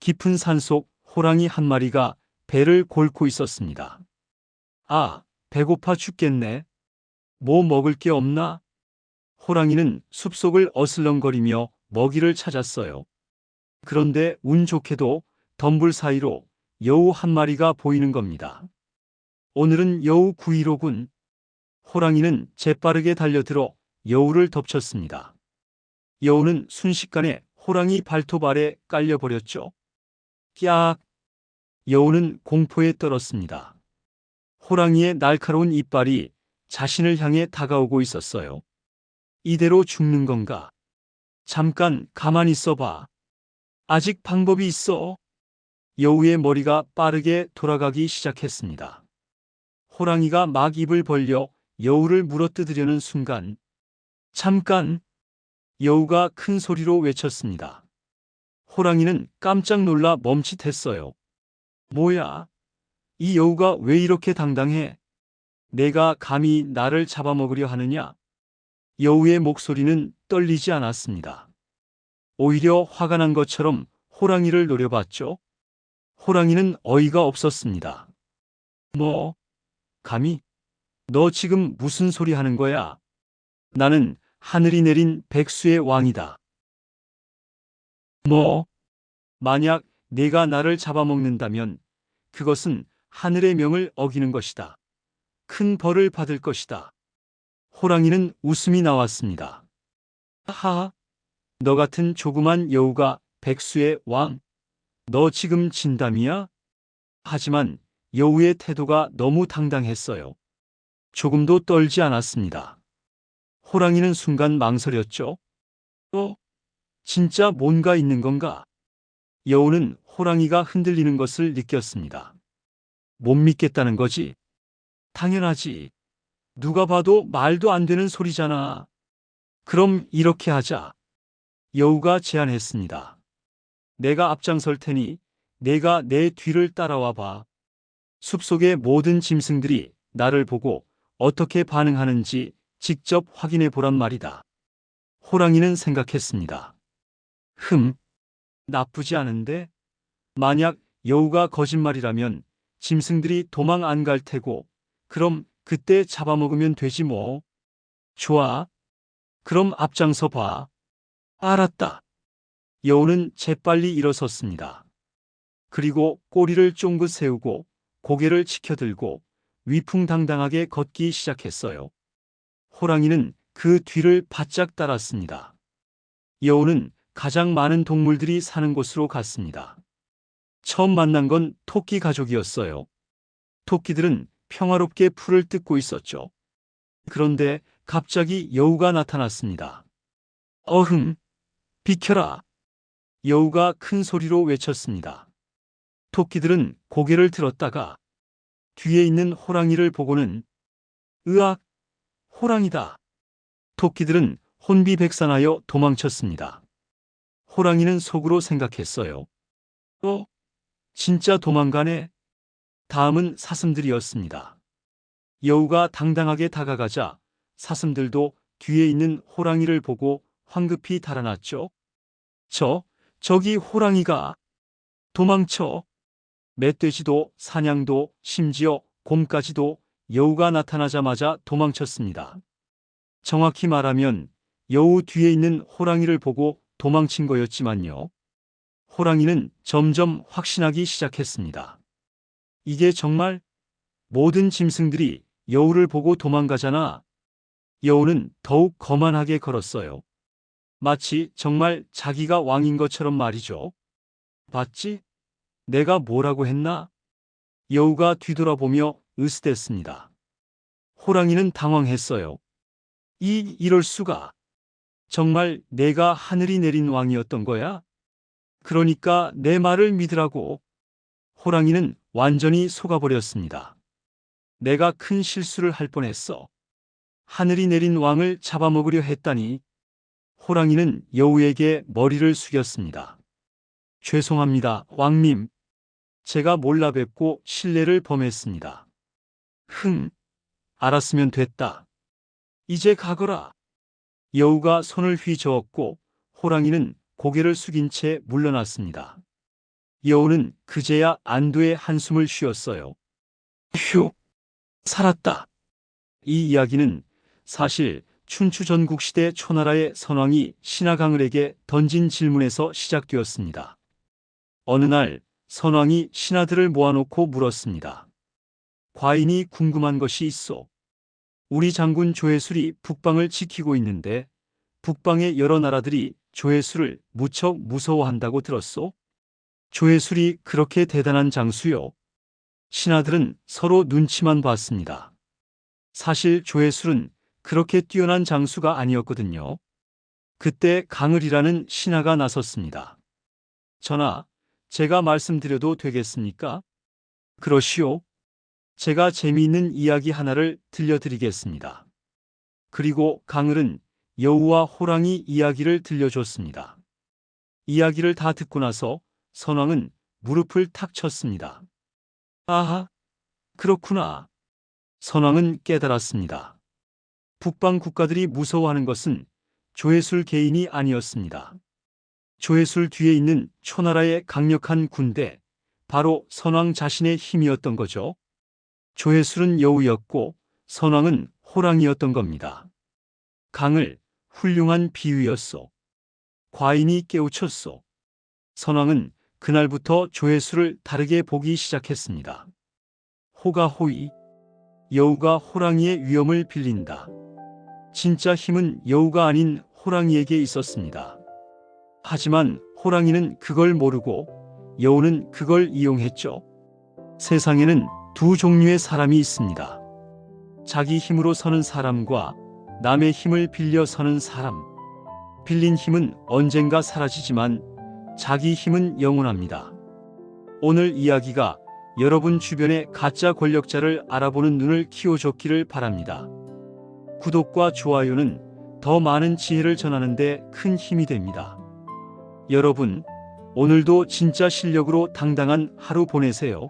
깊은 산속 호랑이 한 마리가 배를 골고 있었습니다. 아, 배고파 죽겠네. 뭐 먹을 게 없나? 호랑이는 숲속을 어슬렁거리며 먹이를 찾았어요. 그런데 운 좋게도 덤불 사이로 여우 한 마리가 보이는 겁니다. 오늘은 여우 구이로군. 호랑이는 재빠르게 달려들어 여우를 덮쳤습니다. 여우는 순식간에 호랑이 발톱 아래 깔려버렸죠. 깍! 여우는 공포에 떨었습니다. 호랑이의 날카로운 이빨이 자신을 향해 다가오고 있었어요. 이대로 죽는 건가? 잠깐 가만히 있어봐. 아직 방법이 있어. 여우의 머리가 빠르게 돌아가기 시작했습니다. 호랑이가 막 입을 벌려 여우를 물어뜯으려는 순간, 잠깐! 여우가 큰 소리로 외쳤습니다. 호랑이는 깜짝 놀라 멈칫했어요. 뭐야? 이 여우가 왜 이렇게 당당해? 내가 감히 나를 잡아먹으려 하느냐? 여우의 목소리는 떨리지 않았습니다. 오히려 화가 난 것처럼 호랑이를 노려봤죠. 호랑이는 어이가 없었습니다. 뭐? 감히? 너 지금 무슨 소리 하는 거야? 나는 하늘이 내린 백수의 왕이다. 뭐? 만약 네가 나를 잡아먹는다면 그것은 하늘의 명을 어기는 것이다. 큰 벌을 받을 것이다. 호랑이는 웃음이 나왔습니다. 하하, 너 같은 조그만 여우가 백수의 왕. 너 지금 진담이야? 하지만 여우의 태도가 너무 당당했어요. 조금도 떨지 않았습니다. 호랑이는 순간 망설였죠. 어? 진짜 뭔가 있는 건가? 여우는 호랑이가 흔들리는 것을 느꼈습니다. 못 믿겠다는 거지? 당연하지. 누가 봐도 말도 안 되는 소리잖아. 그럼 이렇게 하자. 여우가 제안했습니다. 내가 앞장설 테니 내가 내 뒤를 따라와 봐. 숲속의 모든 짐승들이 나를 보고 어떻게 반응하는지 직접 확인해 보란 말이다. 호랑이는 생각했습니다. 흠, 나쁘지 않은데? 만약 여우가 거짓말이라면 짐승들이 도망 안 갈 테고, 그럼 그때 잡아먹으면 되지 뭐. 좋아. 그럼 앞장서 봐. 알았다. 여우는 재빨리 일어섰습니다. 그리고 꼬리를 쫑긋 세우고 고개를 치켜들고 위풍당당하게 걷기 시작했어요. 호랑이는 그 뒤를 바짝 따랐습니다. 여우는 가장 많은 동물들이 사는 곳으로 갔습니다. 처음 만난 건 토끼 가족이었어요. 토끼들은 평화롭게 풀을 뜯고 있었죠. 그런데 갑자기 여우가 나타났습니다. 어흥, 비켜라. 여우가 큰 소리로 외쳤습니다. 토끼들은 고개를 들었다가 뒤에 있는 호랑이를 보고는 으악, 호랑이다. 토끼들은 혼비백산하여 도망쳤습니다. 호랑이는 속으로 생각했어요. 어? 진짜 도망가네? 다음은 사슴들이었습니다. 여우가 당당하게 다가가자 사슴들도 뒤에 있는 호랑이를 보고 황급히 달아났죠. 저, 저기 호랑이가 도망쳐. 멧돼지도 사냥도 심지어 곰까지도 여우가 나타나자마자 도망쳤습니다. 정확히 말하면 여우 뒤에 있는 호랑이를 보고 도망친 거였지만요. 호랑이는 점점 확신하기 시작했습니다. 이게 정말 모든 짐승들이 여우를 보고 도망가잖아. 여우는 더욱 거만하게 걸었어요. 마치 정말 자기가 왕인 것처럼 말이죠. 봤지? 내가 뭐라고 했나? 여우가 뒤돌아보며 으스댔습니다. 호랑이는 당황했어요. 이, 이럴 수가. 정말 내가 하늘이 내린 왕이었던 거야? 그러니까 내 말을 믿으라고. 호랑이는 완전히 속아버렸습니다. 내가 큰 실수를 할 뻔했어. 하늘이 내린 왕을 잡아먹으려 했다니. 호랑이는 여우에게 머리를 숙였습니다. 죄송합니다, 왕님. 제가 몰라 뵙고 신뢰를 범했습니다. 흥, 알았으면 됐다. 이제 가거라. 여우가 손을 휘저었고 호랑이는 고개를 숙인 채 물러났습니다. 여우는 그제야 안도의 한숨을 쉬었어요. 휴, 살았다. 이 이야기는 사실 춘추 전국 시대 초나라의 선왕이 신하강을에게 던진 질문에서 시작되었습니다. 어느 날 선왕이 신하들을 모아놓고 물었습니다. 과인이 궁금한 것이 있어. 우리 장군 조회술이 북방을 지키고 있는데 북방의 여러 나라들이 조회술을 무척 무서워한다고 들었소? 조회술이 그렇게 대단한 장수요. 신하들은 서로 눈치만 봤습니다. 사실 조회술은 그렇게 뛰어난 장수가 아니었거든요. 그때 강을이라는 신하가 나섰습니다. 전하, 제가 말씀드려도 되겠습니까? 그러시오. 제가 재미있는 이야기 하나를 들려드리겠습니다. 그리고 강을은 여우와 호랑이 이야기를 들려줬습니다. 이야기를 다 듣고 나서 선왕은 무릎을 탁 쳤습니다. 아하, 그렇구나. 선왕은 깨달았습니다. 북방 국가들이 무서워하는 것은 조회술 개인이 아니었습니다. 조회술 뒤에 있는 초나라의 강력한 군대, 바로 선왕 자신의 힘이었던 거죠. 조회술은 여우였고 선왕은 호랑이였던 겁니다. 강을 훌륭한 비유였소. 과인이 깨우쳤소. 선왕은 그날부터 조회수를 다르게 보기 시작했습니다. 호가 호이, 여우가 호랑이의 위엄을 빌린다. 진짜 힘은 여우가 아닌 호랑이에게 있었습니다. 하지만 호랑이는 그걸 모르고 여우는 그걸 이용했죠. 세상에는 두 종류의 사람이 있습니다. 자기 힘으로 서는 사람과 남의 힘을 빌려 서는 사람. 빌린 힘은 언젠가 사라지지만 자기 힘은 영원합니다. 오늘 이야기가 여러분 주변의 가짜 권력자를 알아보는 눈을 키워줬기를 바랍니다. 구독과 좋아요는 더 많은 지혜를 전하는데 큰 힘이 됩니다. 여러분, 오늘도 진짜 실력으로 당당한 하루 보내세요.